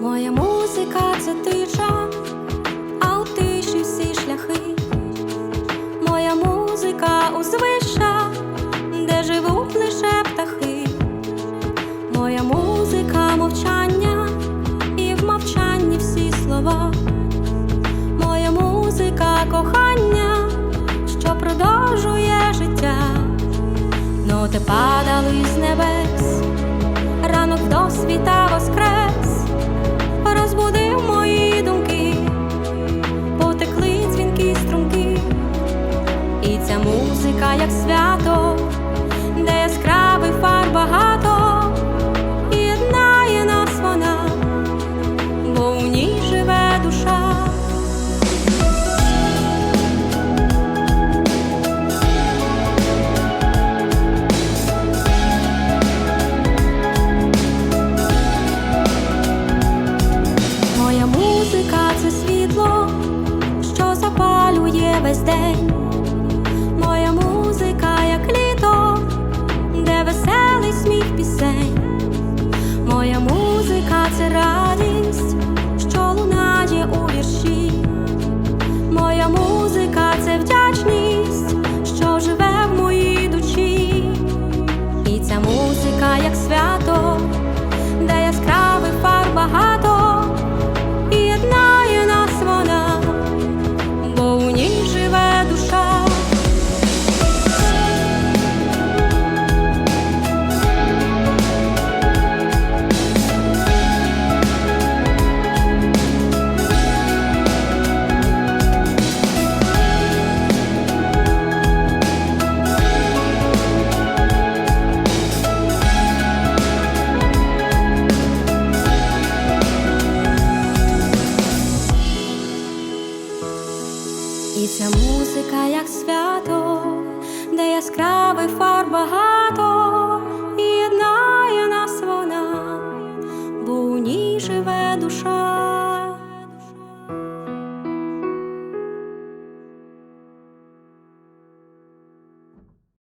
Моя музика це тиша, а у тиші всі шляхи. Моя музика узвиша, де живуть лише птахи. Моя музика мовчання, і в мовчанні всі слова. Моя музика кохання, що продовжує життя. Ноти падали з небес, музика, як свято, де яскравий фар багато, єднає нас вона, бо у ній живе душа. Моя музика це світло, що запалює весь день. Ця музика, як свято, де яскравий фар багато і єднає нас вона, бо у ній живе душа.